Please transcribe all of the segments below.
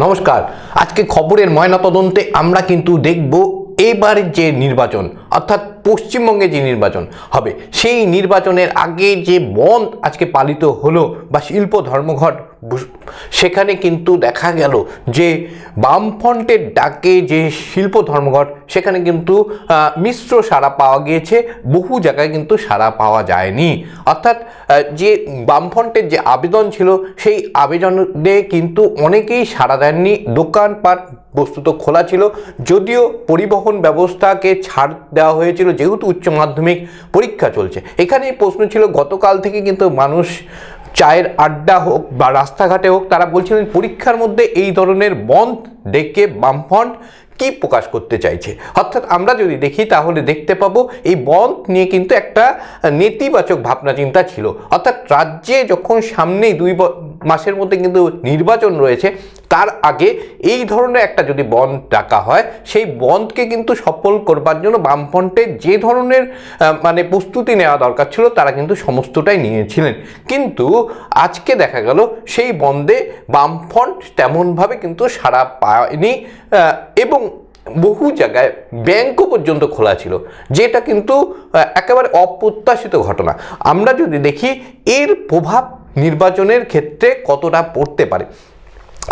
নমস্কার। আজকে খবরের ময়নাতদন্তে আমরা কিন্তু দেখব এবারের যে নির্বাচন, অর্থাৎ পশ্চিমবঙ্গে যে নির্বাচন হবে, সেই নির্বাচনের আগে যে বন্ধ আজকে পালিত হলো বা শিল্প ধর্মঘট সেখানে কিন্তু দেখা গেল যে বামফ্রন্টের ডাকে যে শিল্প ধর্মঘট, সেখানে কিন্তু মিশ্র সাড়া পাওয়া গিয়েছে। বহু জায়গায় কিন্তু সাড়া পাওয়া যায়নি। অর্থাৎ যে বামফ্রন্টের যে আবেদন ছিল, সেই আবেদনে কিন্তু অনেকেই সাড়া দেননি। দোকানপাট বস্তুত খোলা ছিল। যদিও পরিবহন ব্যবস্থাকে ছাড় দেওয়া হয়েছিল, যেহেতু উচ্চ মাধ্যমিক পরীক্ষা চলছে। এখানেই প্রশ্ন ছিল, গতকাল থেকে কিন্তু মানুষ চায়ের আড্ডা হোক বা রাস্তাঘাটে হোক, তারা বলছিলেন পরীক্ষার মধ্যে এই ধরনের বন্ধ, ডেকে বামফ্রন্ট কি প্রকাশ করতে চাইছে? অর্থাৎ আমরা যদি দেখি, তাহলে দেখতে পাবো এই বন্ধ নিয়ে কিন্তু একটা নেতিবাচক ভাবনা চিন্তা ছিল। অর্থাৎ রাজ্যে যখন সামনেই দুই মাসের মধ্যে কিন্তু নির্বাচন রয়েছে। তার আগে এই ধরনের একটা যদি বন্ধ ডাকা হয়, সেই বন্ধকে কিন্তু সফল করবার জন্য বামফ্রন্টের যে ধরনের মানে প্রস্তুতি নেওয়া দরকার ছিল, তারা কিন্তু সমস্তটাই নিয়েছিলেন। কিন্তু আজকে দেখা গেল, সেই বন্ধে বামফ্রন্ট তেমনভাবে কিন্তু সাড়া পায়নি এবং বহু জায়গায় ব্যাংকও পর্যন্ত খোলা ছিল, যেটা কিন্তু একেবারে অপ্রত্যাশিত ঘটনা। আমরা যদি দেখি, এর প্রভাব নির্বাচনের ক্ষেত্রে কতটা পড়তে পারে।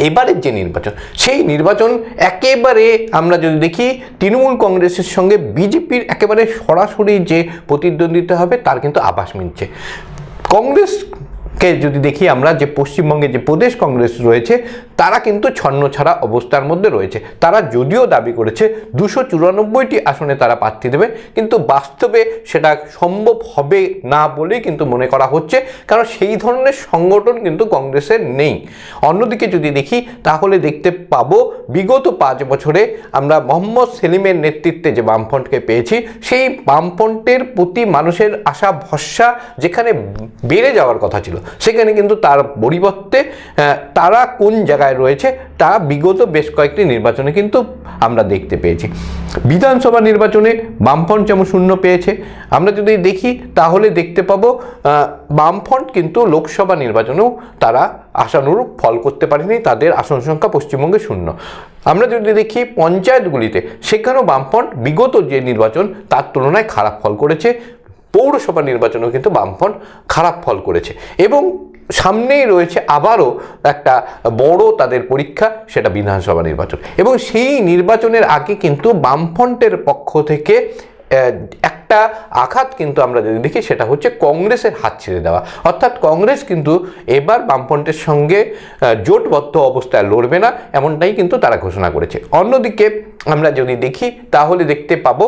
এবারের যে নির্বাচন, সেই নির্বাচন একেবারে আমরা যদি দেখি, তৃণমূল কংগ্রেসের সঙ্গে বিজেপির একেবারে সরাসরি যে প্রতিদ্বন্দ্বিতা হবে, তার কিন্তু আভাস মিলছে। কংগ্রেসকে যদি দেখি আমরা যে পশ্চিমবঙ্গে যে প্রদেশ কংগ্রেস রয়েছে, তারা কিন্তু ছন্ন ছাড়া অবস্থার মধ্যে রয়েছে। তারা যদিও দাবি করেছে দুশো চুরানব্বইটি আসনে তারা প্রার্থী দেবে, কিন্তু বাস্তবে সেটা সম্ভব হবে না বলেই কিন্তু মনে করা হচ্ছে, কারণ সেই ধরনের সংগঠন কিন্তু কংগ্রেসের নেই। অন্যদিকে যদি দেখি, তাহলে দেখতে পাবো বিগত পাঁচ বছরে আমরা মোহাম্মদ সেলিমের নেতৃত্বে যে বামফ্রন্টকে পেয়েছি, সেই বামফ্রন্টের প্রতি মানুষের আশা ভরসা যেখানে বেড়ে যাওয়ার কথা ছিল সেখানে কিন্তু তার পরিবর্তে তারা কোন জায়গায় রয়েছে, তা বিগত বেশ কয়েকটি নির্বাচনে কিন্তু আমরা দেখতে পেয়েছি। বিধানসভা নির্বাচনে বামফ্রন্ট যেমন শূন্য পেয়েছে, আমরা যদি দেখি তাহলে দেখতে পাবো বামফ্রন্ট কিন্তু লোকসভা নির্বাচনেও তারা আশানুরূপ ফল করতে পারেনি, তাদের আসন সংখ্যা পশ্চিমবঙ্গে শূন্য। আমরা যদি দেখি পঞ্চায়েতগুলিতে, সেখানেও বামফ্রন্ট বিগত যে নির্বাচন, তার তুলনায় খারাপ ফল করেছে। পৌরসভা নির্বাচনেও কিন্তু বামফ্রন্ট খারাপ ফল করেছে। এবং সামনেই রয়েছে আবারও একটা বড় তাদের পরীক্ষা, সেটা বিধানসভা নির্বাচন। এবং সেই নির্বাচনের আগে কিন্তু বামফ্রন্টের পক্ষ থেকে একটা আঘাত কিন্তু আমরা যদি দেখি, সেটা হচ্ছে কংগ্রেসের হাত ছেড়ে দেওয়া। অর্থাৎ কংগ্রেস কিন্তু এবার বামফ্রন্টের সঙ্গে জোটবদ্ধ অবস্থায় লড়বে না, এমনটাই কিন্তু তারা ঘোষণা করেছে। অন্যদিকে আমরা যদি দেখি, তাহলে দেখতে পাবো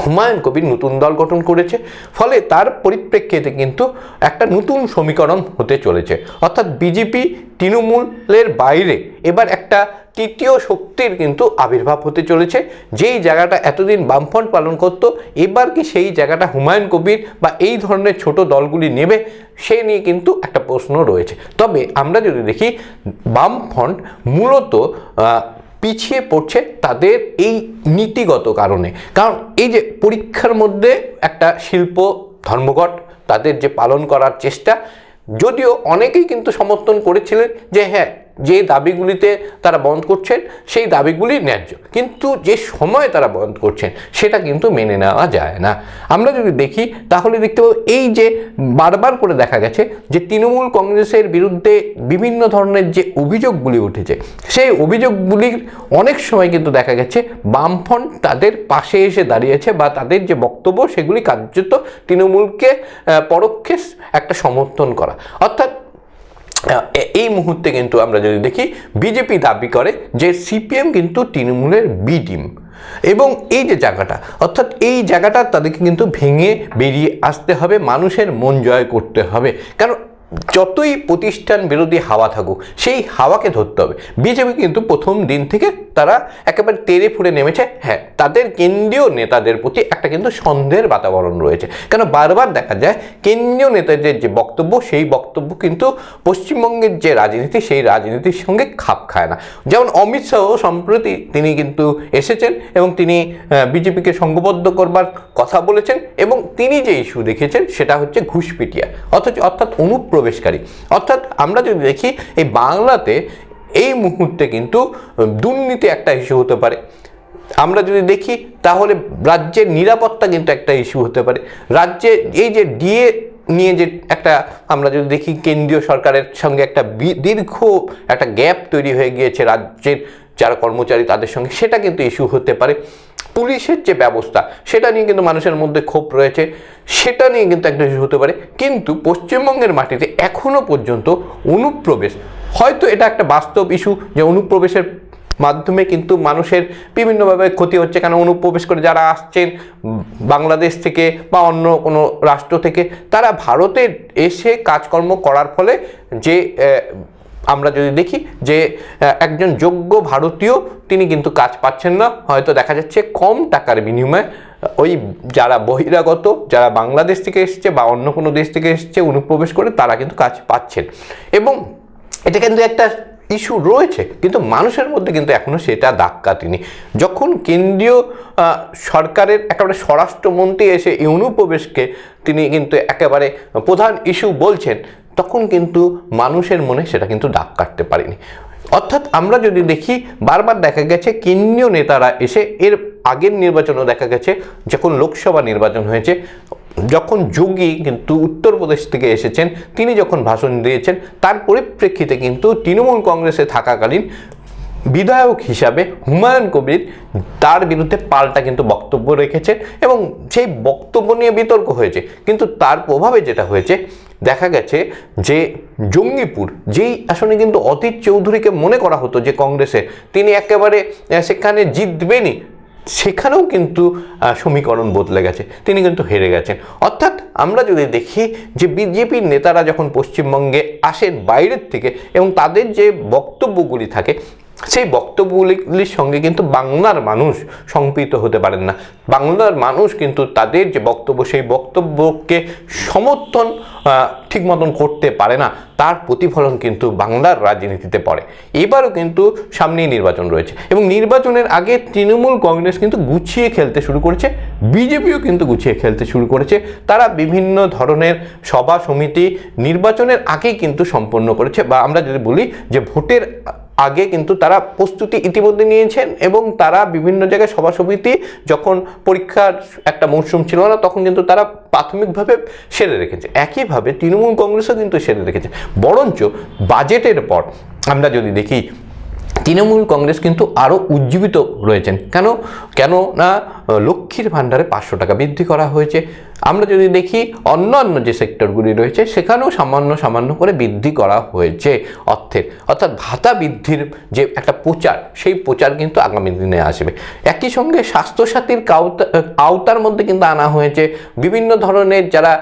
হুমায়ুন কবির নতুন দল গঠন করেছে, ফলে তার পরিপ্রেক্ষিতে কিন্তু একটা নতুন সমীকরণ হতে চলেছে। অর্থাৎ বিজেপি তৃণমূলের বাইরে এবার একটা তৃতীয় শক্তির কিন্তু আবির্ভাব হতে চলেছে। যেই জায়গাটা এতদিন বামফ্রন্ট পালন করত, এবার কি সেই জায়গাটা হুমায়ুন কবির বা এই ধরনের ছোট দলগুলি নেবে, সে নিয়ে কিন্তু একটা প্রশ্ন রয়েছে। তবে আমরা যদি দেখি, বামফ্রন্ট মূলত পিছিয়ে পড়ছে তাদের এই নীতিগত কারণে। কারণ এই যে পরীক্ষার মধ্যে একটা শিল্প ধর্মঘট, তাদের যে পালন করার চেষ্টা, যদিও অনেকেই কিন্তু সমর্থন করেছিলেন যে হ্যাঁ যে দাবিগুলিতে তারা বন্ধ করছেন, সেই দাবিগুলি ন্যায্য। কিন্তু যে সময় তারা বন্ধ করছেন, সেটা কিন্তু মেনে নেওয়া যায় না। আমরা যদি দেখি, তাহলে দেখতে পাবো এই যে বারবার করে দেখা গেছে যে তৃণমূল কংগ্রেসের বিরুদ্ধে বিভিন্ন ধরনের যে অভিযোগগুলি উঠেছে, সেই অভিযোগগুলির অনেক সময় কিন্তু দেখা গেছে বামফ্রন্ট তাদের পাশে এসে দাঁড়িয়েছে বা তাদের যে বক্তব্য, সেগুলি কার্যত তৃণমূলকে পরোক্ষে একটা সমর্থন করা। অর্থাৎ এই মুহূর্তে কিন্তু আমরা যদি দেখি বিজেপি দাবি করে যে সিপিএম কিন্তু তৃণমূলের বি টিম এবং এই যে জায়গাটা, অর্থাৎ এই জায়গাটা তাদেরকে কিন্তু ভেঙে বেরিয়ে আসতে হবে, মানুষের মন জয় করতে হবে। কারণ যতই প্রতিষ্ঠান বিরোধী হাওয়া থাকুক, সেই হাওয়াকে ধরতে হবে। বিজেপি কিন্তু প্রথম দিন থেকে তারা একেবারে তেড়ে ফুড়ে নেমেছে। হ্যাঁ তাদের কেন্দ্রীয় নেতাদের প্রতি একটা কিন্তু সন্দেহের বাতাবরণ রয়েছে। কেন বারবার দেখা যায়, কেন্দ্রীয় নেতাদের যে বক্তব্য, সেই বক্তব্য কিন্তু পশ্চিমবঙ্গের যে রাজনীতি, সেই রাজনীতির সঙ্গে খাপ খায় না। যেমন অমিত শাহ সম্প্রতি তিনি কিন্তু এসেছেন এবং তিনি বিজেপিকে সংঘবদ্ধ করবার কথা বলেছেন এবং তিনি যে ইস্যু দেখেছেন, সেটা হচ্ছে ঘুষপিটিয়া। অথচ অর্থাৎ অনুপ্রবেশকারী অর্থাৎ আমরা যদি দেখি, এই বাংলাতে এই মুহূর্তে কিন্তু দুর্নীতি একটা ইস্যু হতে পারে। আমরা যদি দেখি, তাহলে রাজ্যের নিরাপত্তা কিন্তু একটা ইস্যু হতে পারে। রাজ্যে এই যে ডিএ নিয়ে যে একটা আমরা যদি দেখি, কেন্দ্রীয় সরকারের সঙ্গে একটা দীর্ঘ একটা গ্যাপ তৈরি হয়ে গিয়েছে রাজ্যের যারা কর্মচারী তাদের সঙ্গে, সেটা কিন্তু ইস্যু হতে পারে। পুলিশের যে ব্যবস্থা, সেটা নিয়ে কিন্তু মানুষের মধ্যে ক্ষোভ রয়েছে, সেটা নিয়ে কিন্তু একটা ইস্যু হতে পারে। কিন্তু পশ্চিমবঙ্গের মাটিতে এখনও পর্যন্ত অনুপ্রবেশ, হয়তো এটা একটা বাস্তব ইস্যু যে অনুপ্রবেশের মাধ্যমে কিন্তু মানুষের বিভিন্নভাবে ক্ষতি হচ্ছে, কেন অনুপ্রবেশ করে যারা আসছেন বাংলাদেশ থেকে বা অন্য কোনো রাষ্ট্র থেকে, তারা ভারতে এসে কাজকর্ম করার ফলে যে আমরা যদি দেখি যে একজন যোগ্য ভারতীয় তিনি কিন্তু কাজ পাচ্ছেন না। হয়তো দেখা যাচ্ছে কম টাকার বিনিময়ে ওই যারা বহিরাগত, যারা বাংলাদেশ থেকে এসছে বা অন্য কোনো দেশ থেকে এসছে, অনুপ্রবেশ করে তারা কিন্তু কাজ পাচ্ছেন। এবং এটা কিন্তু একটা ইস্যু রয়েছে, কিন্তু মানুষের মধ্যে কিন্তু এখনও সেটা দাগ তিনি। যখন কেন্দ্রীয় সরকারের একেবারে স্বরাষ্ট্রমন্ত্রী এসে এই অনুপ্রবেশকে তিনি কিন্তু একেবারে প্রধান ইস্যু বলছেন তখন কিন্তু মানুষের মনে সেটা কিন্তু দাগ কাটতে পারেনি। অর্থাৎ আমরা যদি দেখি, বারবার দেখা গেছে কেন্দ্রীয় নেতারা এসে এর আগের নির্বাচনও দেখা গেছে, যখন লোকসভা নির্বাচন হয়েছে, যখন যোগী কিন্তু উত্তরপ্রদেশ থেকে এসেছেন, তিনি যখন ভাষণ দিয়েছেন, তার পরিপ্রেক্ষিতে কিন্তু তৃণমূল কংগ্রেসে থাকাকালীন বিধায়ক হিসাবে হুমায়ুন কবির তার বিরুদ্ধে পাল্টা কিন্তু বক্তব্য রেখেছেন এবং সেই বক্তব্য নিয়ে বিতর্ক হয়েছে। কিন্তু তার প্রভাবে যেটা হয়েছে দেখা গেছে যে জঙ্গিপুর, যেই আসনে কিন্তু অতীত চৌধুরীকে মনে করা হতো যে কংগ্রেসে, তিনি একেবারে সেখানে জিতবেনই, সেখানেও কিন্তু সমীকরণ বদলে গেছে, তিনি কিন্তু হেরে গেছেন। অর্থাৎ আমরা যদি দেখি যে বিজেপির নেতারা যখন পশ্চিমবঙ্গে আসেন বাইরের থেকে এবং তাদের যে বক্তব্যগুলি থাকে সেই বক্তব্যগুলির সঙ্গে কিন্তু বাংলার মানুষ সম্পৃক্ত হতে পারেন না। বাংলার মানুষ কিন্তু তাদের যে বক্তব্য, সেই বক্তব্যকে সমর্থন ঠিক মতন করতে পারে না। তার প্রতিফলন কিন্তু বাংলার রাজনীতিতে পড়ে। এবারও কিন্তু সামনেই নির্বাচন রয়েছে এবং নির্বাচনের আগে তৃণমূল কংগ্রেস কিন্তু গুছিয়ে খেলতে শুরু করেছে, বিজেপিও কিন্তু গুছিয়ে খেলতে শুরু করেছে। তারা বিভিন্ন ধরনের সভা সমিতি নির্বাচনের আগেই কিন্তু সম্পন্ন করেছে বা আমরা যদি বলি যে ভোটের আগে কিন্তু তারা প্রস্তুতি ইতিমধ্যে নিয়েছেন এবং তারা বিভিন্ন জায়গায় সভা সমিতি যখন পরীক্ষার একটা মৌসুম ছিল না, তখন কিন্তু তারা প্রাথমিকভাবে সেরে রেখেছে। একইভাবে তৃণমূল কংগ্রেসও কিন্তু সেরে রেখেছে। বরঞ্চ বাজেটের পর আমরা যদি দেখি, তৃণমূল কংগ্রেস কিন্তু আরও উজ্জীবিত রয়েছেন। কেন? কেন না লক্ষ্মীর ভাণ্ডারে পাঁচশো টাকা বৃদ্ধি করা হয়েছে। আমরা যদি দেখি অন্যান্য যে সেক্টরগুলি রয়েছে, সেখানেও সামান্য সামান্য করে বৃদ্ধি করা হয়েছে অর্থের। অর্থাৎ ভাতা বৃদ্ধির যে একটা প্রচার, সেই প্রচার কিন্তু আগামী দিনে আসবে। একই সঙ্গে স্বাস্থ্যসাথীর আওতার মধ্যে কিন্তু আনা হয়েছে বিভিন্ন ধরনের যারা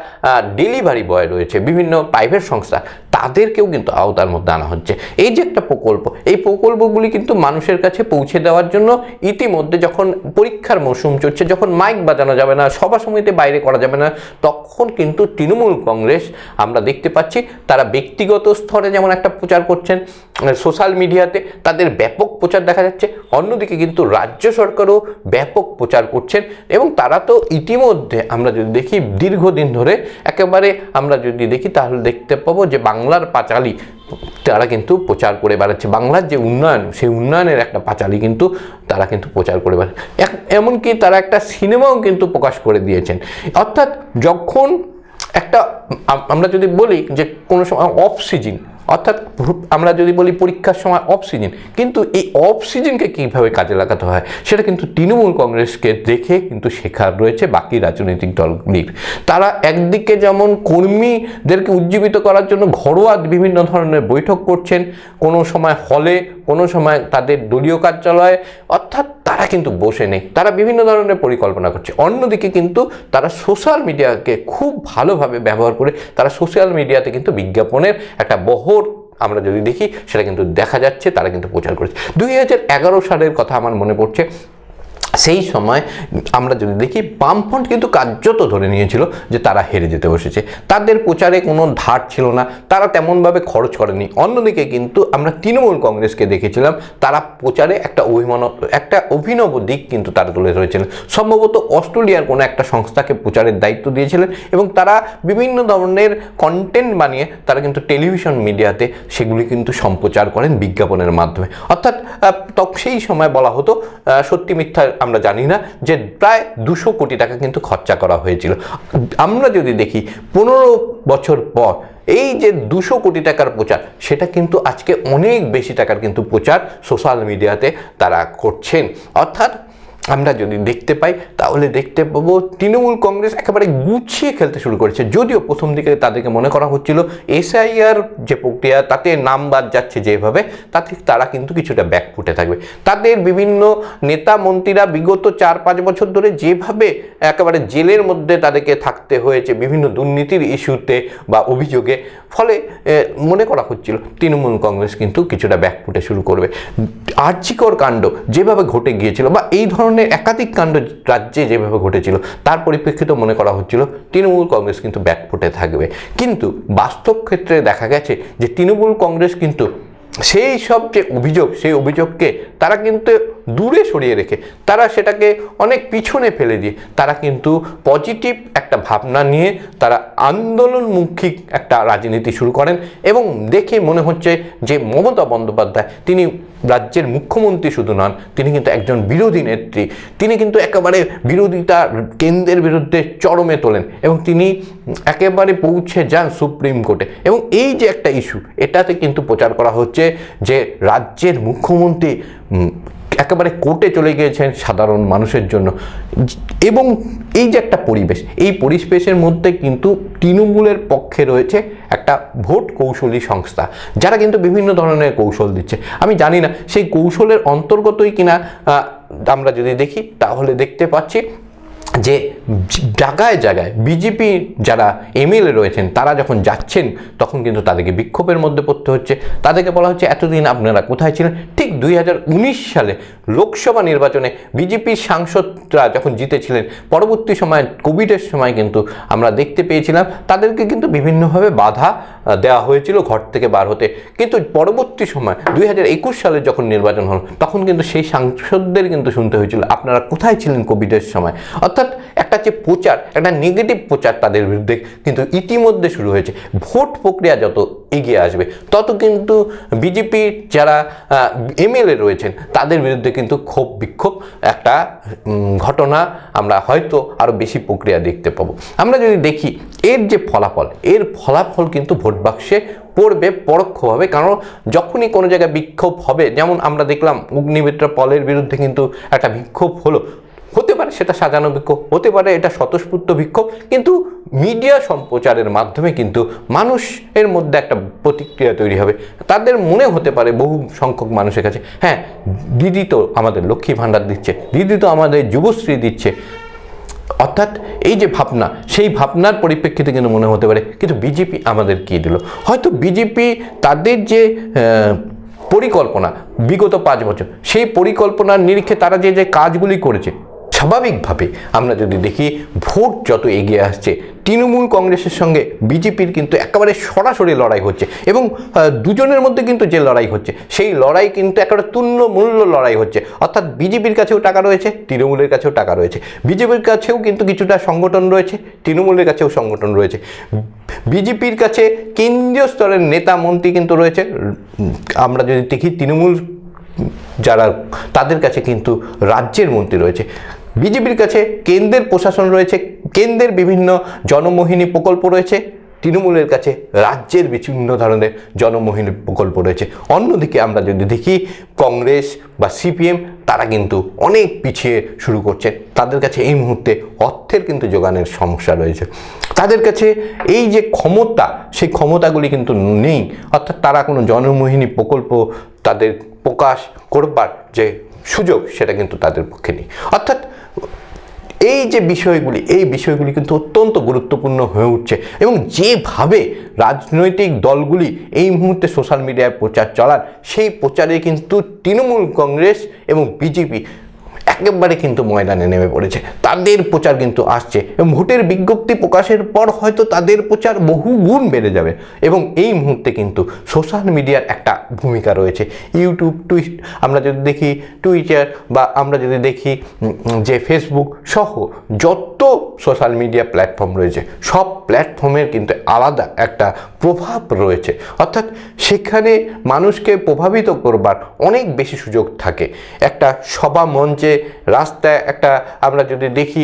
ডেলিভারি বয় রয়েছে, বিভিন্ন প্রাইভেট সংস্থা, তাদেরকেও কিন্তু আওতার মধ্যে আনা হচ্ছে। এই যে একটা প্রকল্প, এই প্রকল্পগুলি কিন্তু মানুষের কাছে পৌঁছে দেওয়ার জন্য ইতিমধ্যে যখন পরীক্ষার মৌসুম চলছে যখন মাইক বাজানো যাবে না, সভা সমিতি বাইরে করা যাবে না, তখন কিন্তু তৃণমূল কংগ্রেস আমরা দেখতে পাচ্ছি, তারা ব্যক্তিগত স্তরে যেমন একটা প্রচার করছেন সোশ্যাল মিডিয়াতে তাদের ব্যাপক প্রচার দেখা যাচ্ছে, অন্যদিকে কিন্তু রাজ্য সরকারও ব্যাপক প্রচার করছেন এবং তারা তো ইতিমধ্যে আমরা যদি দেখি, দীর্ঘদিন ধরে একেবারে আমরা যদি দেখি, তাহলে দেখতে পাবো যে বাংলার পাঁচালী তারা কিন্তু প্রচার করে বেড়াচ্ছে। বাংলার যে উন্নয়ন, সেই উন্নয়নের একটা পাঁচালী কিন্তু তারা কিন্তু প্রচার করে বেড়াচ্ছে। এমনকি তারা একটা সিনেমাও কিন্তু প্রকাশ করে দিয়েছেন। অর্থাৎ যখন একটা আমরা যদি বলি যে কোনো সময় অফ সিজন অর্থাৎ আমরা যদি বলি পরীক্ষার সময় অফ সিজন কিন্তু এই অফ সিজনকে কীভাবে কাজে লাগাতে হয়? সেটা কিন্তু তৃণমূল কংগ্রেসকে দেখে কিন্তু শেখার রয়েছে বাকি রাজনৈতিক দলগুলির। তারা একদিকে যেমন কর্মীদেরকে উজ্জীবিত করার জন্য ঘরোয়া বিভিন্ন ধরনের বৈঠক করছেন, কোনো সময় হলে, কোনো সময় তাদের দলীয় কার্যালয়ে, অর্থাৎ তারা কিন্তু বসে নেই। তারা বিভিন্ন ধরনের পরিকল্পনা করছে। অন্যদিকে কিন্তু তারা সোশ্যাল মিডিয়াকে খুব ভালোভাবে ব্যবহার করে তারা সোশ্যাল মিডিয়াতে কিন্তু বিজ্ঞাপনের একটা বহর আমরা যদি দেখি, সেটা কিন্তু দেখা যাচ্ছে, তারা কিন্তু প্রচার করেছে। দুই হাজার এগারো সালের কথা আমার মনে পড়ছে। সেই সময় আমরা যদি দেখি, বামফ্রন্ট কিন্তু কার্যত ধরে নিয়েছিল যে তারা হেরে যেতে বসেছে। তাদের প্রচারে কোনো ধার ছিল না, তারা তেমনভাবে খরচ করেনি। অন্যদিকে কিন্তু আমরা তৃণমূল কংগ্রেসকে দেখেছিলাম, তারা প্রচারে একটা অভিমান, একটা অভিনব দিক কিন্তু তারা তুলে ধরেছিলেন। সম্ভবত অস্ট্রেলিয়ার কোনো একটা সংস্থাকে প্রচারের দায়িত্ব দিয়েছিলেন এবং তারা বিভিন্ন ধরনের কন্টেন্ট বানিয়ে তারা কিন্তু টেলিভিশন মিডিয়াতে সেগুলি কিন্তু সম্প্রচার করেন বিজ্ঞাপনের মাধ্যমে। অর্থাৎ সেই সময় বলা হতো সত্যি মিথ্যা আমরা জানি না যে প্রায় দুশো কোটি টাকা কিন্তু খরচা করা হয়েছিল। আমরা যদি দেখি, পনেরো বছর পর এই যে দুশো কোটি টাকার প্রচার, সেটা কিন্তু আজকে অনেক বেশি টাকার কিন্তু প্রচার সোশ্যাল মিডিয়াতে তারা করছেন। অর্থাৎ আমরা যদি দেখতে পাই, তাহলে দেখতে পাবো তৃণমূল কংগ্রেস একেবারে গুছিয়ে খেলতে শুরু করেছে। যদিও প্রথম দিকে তাদেরকে মনে করা হচ্ছিল, এসআইআর যে প্রক্রিয়া, তাতে নাম বাদ যাচ্ছে যেভাবে, তাতে তারা কিন্তু কিছুটা ব্যাকফুটে থাকবে। তাদের বিভিন্ন নেতা, মন্ত্রীরা বিগত চার পাঁচ বছর ধরে যেভাবে একেবারে জেলের মধ্যে তাদেরকে থাকতে হয়েছে বিভিন্ন দুর্নীতির ইস্যুতে বা অভিযোগে, ফলে মনে করা হচ্ছিল তৃণমূল কংগ্রেস কিন্তু কিছুটা ব্যাকফুটে শুরু করবে। আর্চিকর কাণ্ড যেভাবে ঘটে গিয়েছিল বা এই ধরনের একাধিক কাণ্ড রাজ্যে যেভাবে ঘটেছিল, তার পরিপ্রেক্ষিতে মনে করা হচ্ছিল তৃণমূল কংগ্রেস কিন্তু ব্যাকফুটে থাকবে। কিন্তু বাস্তব ক্ষেত্রে দেখা গেছে যে তৃণমূল কংগ্রেস কিন্তু সেই সব যে অভিযোগ, সেই অভিযোগকে তারা কিন্তু দূরে সরিয়ে রেখে, তারা সেটাকে অনেক পিছনে ফেলে দিয়ে, তারা কিন্তু পজিটিভ একটা ভাবনা নিয়ে তারা আন্দোলনমুখী একটা রাজনীতি শুরু করেন এবং দেখে মনে হচ্ছে যে মমতা বন্দ্যোপাধ্যায়, তিনি রাজ্যের মুখ্যমন্ত্রী শুধু নন, তিনি কিন্তু একজন বিরোধী নেত্রী। তিনি কিন্তু একেবারে বিরোধিতা কেন্দ্রের বিরুদ্ধে চরমে তোলেন এবং তিনি একেবারে পৌঁছে যান সুপ্রিম কোর্টে। এবং এই যে একটা ইস্যু এটাতে কিন্তু প্রচার করা হচ্ছে যে রাজ্যের মুখ্যমন্ত্রী একেবারে কোর্টে চলে গিয়েছেন সাধারণ মানুষের জন্য। এবং এই যে একটা পরিবেশ, এই পরিবেশের মধ্যে কিন্তু তৃণমূলের পক্ষে রয়েছে একটা ভোট কৌশলী সংস্থা, যারা কিন্তু বিভিন্ন ধরনের কৌশল দিচ্ছে। আমি জানি না, সেই কৌশলের অন্তর্গতই কিনা আমরা যদি দেখি, তাহলে দেখতে পাচ্ছি যে জায়গায় জায়গায় বিজেপি যারা এমএলএ রয়েছেন, তারা যখন যাচ্ছেন, তখন কিন্তু তাদেরকে বিক্ষোভের মধ্যে পড়তে হচ্ছে। তাদেরকে বলা হচ্ছে, এতদিন আপনারা কোথায় ছিলেন? ঠিক দুই হাজার উনিশ সালে লোকসভা নির্বাচনে বিজেপির সাংসদরা যখন জিতেছিলেন, পরবর্তী সময়, কোভিডের সময় কিন্তু আমরা দেখতে পেয়েছিলাম। তাদেরকে কিন্তু বিভিন্নভাবে বাধা দেওয়া হয়েছিল ঘর থেকে বার হতে। কিন্তু পরবর্তী সময়, দুই হাজার একুশ সালে যখন নির্বাচন হল, তখন কিন্তু সেই সাংসদদের কিন্তু শুনতে হয়েছিল, আপনারা কোথায় ছিলেন কোভিডের সময়? অর্থাৎ একটা যে প্রচার, একটা নেগেটিভ প্রচার তাদের বিরুদ্ধে কিন্তু ইতিমধ্যে শুরু হয়েছে। ভোট প্রক্রিয়া যত এগিয়ে আসবে, তত কিন্তু বিজেপির যারা এমএলএ রয়েছেন, তাদের বিরুদ্ধে কিন্তু ক্ষোভ বিক্ষোভ একটা ঘটনা আমরা হয়তো আরও বেশি প্রক্রিয়া দেখতে পাবো। আমরা যদি দেখি, এর যে ফলাফল, এর ফলাফল কিন্তু ভোট বাক্সে পড়বে পরোক্ষভাবে, কারণ যখনই কোনো জায়গায় বিক্ষোভ হবে, যেমন আমরা দেখলাম, অগ্নিমিত্র পলের বিরুদ্ধে কিন্তু একটা বিক্ষোভ হলো হতে পারে সেটা সাজানো বিক্ষোভ, হতে পারে এটা স্বতঃস্ফূর্ত বিক্ষোভ, কিন্তু মিডিয়া সম্প্রচারের মাধ্যমে কিন্তু মানুষের মধ্যে একটা প্রতিক্রিয়া তৈরি হবে। তাদের মনে হতে পারে বহু সংখ্যক মানুষের কাছে হ্যাঁ দিদি তো আমাদের লক্ষ্মী ভাণ্ডার দিচ্ছে, দিদি তো আমাদের যুবশ্রী দিচ্ছে। অর্থাৎ এই যে ভাবনা, সেই ভাবনার পরিপ্রেক্ষিতে কিন্তু মনে হতে পারে, কিন্তু বিজেপি আমাদের কি দিল? হয়তো বিজেপি তাদের যে পরিকল্পনা, বিগত পাঁচ বছর, সেই পরিকল্পনার নিরিখে তারা যে যে কাজগুলি করেছে স্বাভাবিকভাবে আমরা যদি দেখি, ভোট যত এগিয়ে আসছে, তৃণমূল কংগ্রেসের সঙ্গে বিজেপির কিন্তু একেবারে সরাসরি লড়াই হচ্ছে এবং দুজনের মধ্যে কিন্তু যে লড়াই হচ্ছে, সেই লড়াই কিন্তু একেবারে তুল্য মূল্য লড়াই হচ্ছে। অর্থাৎ বিজেপির কাছেও টাকা রয়েছে, তৃণমূলের কাছেও টাকা রয়েছে। বিজেপির কাছেও কিন্তু কিছুটা সংগঠন রয়েছে, তৃণমূলের কাছেও সংগঠন রয়েছে। বিজেপির কাছে কেন্দ্রীয় স্তরের নেতা, মন্ত্রী কিন্তু রয়েছে। আমরা যদি দেখি, তৃণমূল যারা, তাদের কাছে কিন্তু রাজ্যের মন্ত্রী রয়েছে। বিজেপির কাছে কেন্দ্রের প্রশাসন রয়েছে, কেন্দ্রের বিভিন্ন জনমোহিনী প্রকল্প রয়েছে, তৃণমূলের কাছে রাজ্যের বিভিন্ন ধরনের জনমোহিনী প্রকল্প রয়েছে। অন্যদিকে আমরা যদি দেখি, কংগ্রেস বা সিপিএম, তারা কিন্তু অনেক পিছিয়ে শুরু করছে। তাদের কাছে এই মুহূর্তে অর্থের কিন্তু যোগানের সমস্যা রয়েছে। তাদের কাছে এই যে ক্ষমতা, সেই ক্ষমতাগুলি কিন্তু নেই। অর্থাৎ তারা কোনো জনমোহিনী প্রকল্প তাদের প্রকাশ করবার যে সুযোগ, সেটা কিন্তু তাদের পক্ষে নেই। অর্থাৎ এই যে বিষয়গুলি, এই বিষয়গুলি কিন্তু অত্যন্ত গুরুত্বপূর্ণ হয়ে উঠছে এবং যেভাবে রাজনৈতিক দলগুলি এই মুহূর্তে সোশ্যাল মিডিয়ায় প্রচার চলার সেই প্রচারে কিন্তু তৃণমূল কংগ্রেস এবং বিজেপি একেবারে কিন্তু ময়দানে নেমে পড়েছে। তাদের প্রচার কিন্তু আসছে। এবং ভোটের বিজ্ঞপ্তি প্রকাশের পর হয়তো তাদের প্রচার বহু গুণ বেড়ে যাবে এবং এই মুহূর্তে কিন্তু সোশ্যাল মিডিয়ার একটা ভূমিকা রয়েছে। ইউটিউব, টুইট, আমরা যদি দেখি টুইটার বা আমরা যদি দেখি যে ফেসবুক সহ যত সোশ্যাল মিডিয়া প্ল্যাটফর্ম রয়েছে, সব প্ল্যাটফর্মের কিন্তু আলাদা একটা প্রভাব রয়েছে। অর্থাৎ সেখানে মানুষকে প্রভাবিত করবার অনেক বেশি সুযোগ থাকে। একটা সভা মঞ্চে, রাস্তায় একটা আমরা যদি দেখি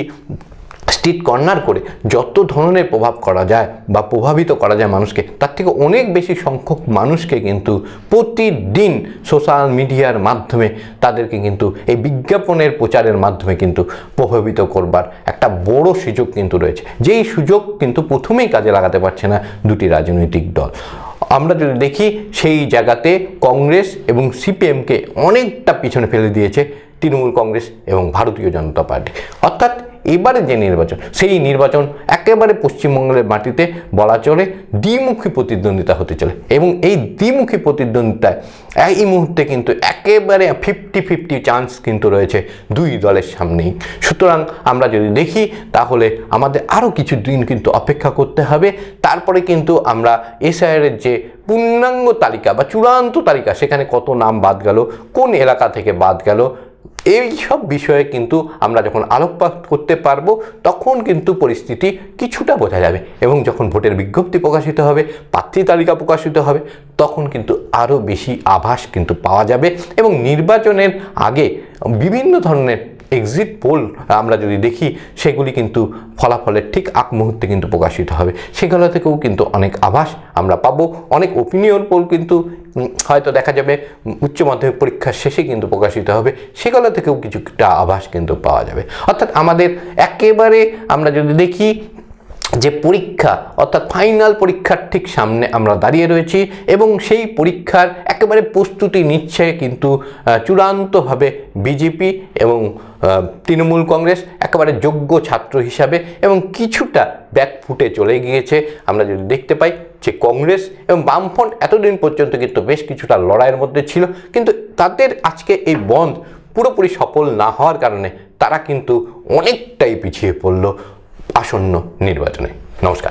স্ট্রিট কর্নার করে যত ধরনের প্রভাব করা যায় বা প্রভাবিত করা যায় মানুষকে, তার থেকে অনেক বেশি সংখ্যক মানুষকে কিন্তু প্রতিদিন সোশ্যাল মিডিয়ার মাধ্যমে তাদেরকে কিন্তু, এই বিজ্ঞাপনের প্রচারের মাধ্যমে কিন্তু প্রভাবিত করবার একটা বড় সুযোগ কিন্তু রয়েছে। যেই সুযোগ কিন্তু প্রথমেই কাজে লাগাতে পারছে না দুটি রাজনৈতিক দল। আমরা যদি দেখি, সেই জায়গাতে কংগ্রেস এবং সিপিএমকে অনেকটা পিছনে ফেলে দিয়েছে তৃণমূল কংগ্রেস এবং ভারতীয় জনতা পার্টি। অর্থাৎ এবারে যে নির্বাচন, সেই নির্বাচন একেবারে পশ্চিমবঙ্গের মাটিতে বলা চলে দ্বিমুখী প্রতিদ্বন্দ্বিতা হতে চলে। এবং এই দ্বিমুখী প্রতিদ্বন্দ্বিতায় এই মুহূর্তে কিন্তু একেবারে ফিফটি ফিফটি চান্স কিন্তু রয়েছে দুই দলের সামনেই। সুতরাং আমরা যদি দেখি, তাহলে আমাদের আরও কিছু দিন কিন্তু অপেক্ষা করতে হবে। তারপরে কিন্তু আমরা এসআইআরের যে পূর্ণাঙ্গ তালিকা বা চূড়ান্ত তালিকা, সেখানে কত নাম বাদ গেল, কোন এলাকা থেকে বাদ গেল এই সব বিষয়ে কিন্তু আমরা যখন আলোকপাত করতে পারব, তখন কিন্তু পরিস্থিতি কিছুটা বোঝা যাবে এবং যখন ভোটের বিজ্ঞপ্তি প্রকাশিত হবে, প্রার্থী তালিকা প্রকাশিত হবে, তখন কিন্তু আরও বেশি আভাস কিন্তু পাওয়া যাবে এবং নির্বাচনের আগে বিভিন্ন ধরনের এক্সিট পোল আমরা যদি দেখি, সেগুলি কিন্তু ফলাফলের ঠিক আগ মুহূর্তে কিন্তু প্রকাশিত হবে। সেগুলো থেকেও কিন্তু অনেক আভাস আমরা পাবো। অনেক ওপিনিয়ন পোল কিন্তু হয়তো দেখা যাবে উচ্চ মাধ্যমিক পরীক্ষার শেষে কিন্তু প্রকাশিত হবে। সেগুলো থেকেও কিছুটা আভাস কিন্তু পাওয়া যাবে। অর্থাৎ আমাদের একেবারে আমরা যদি দেখি যে পরীক্ষা, অর্থাৎ ফাইনাল পরীক্ষার ঠিক সামনে আমরা দাঁড়িয়ে রয়েছি এবং সেই পরীক্ষার একেবারে প্রস্তুতি নিচ্ছে কিন্তু চূড়ান্তভাবে বিজেপি এবং তৃণমূল কংগ্রেস একেবারে যোগ্য ছাত্র হিসাবে এবং কিছুটা ব্যাক ফুটে চলে গিয়েছে। আমরা যদি দেখতে পাই যে কংগ্রেস এবং বামফ্রন্ট এতদিন পর্যন্ত কিন্তু বেশ কিছুটা লড়াইয়ের মধ্যে ছিল, কিন্তু তাদের আজকে এই বন্ধ পুরোপুরি সফল না হওয়ার কারণে তারা কিন্তু অনেকটাই পিছিয়ে পড়ল। আসন্ন নির্বাচনে। নমস্কার।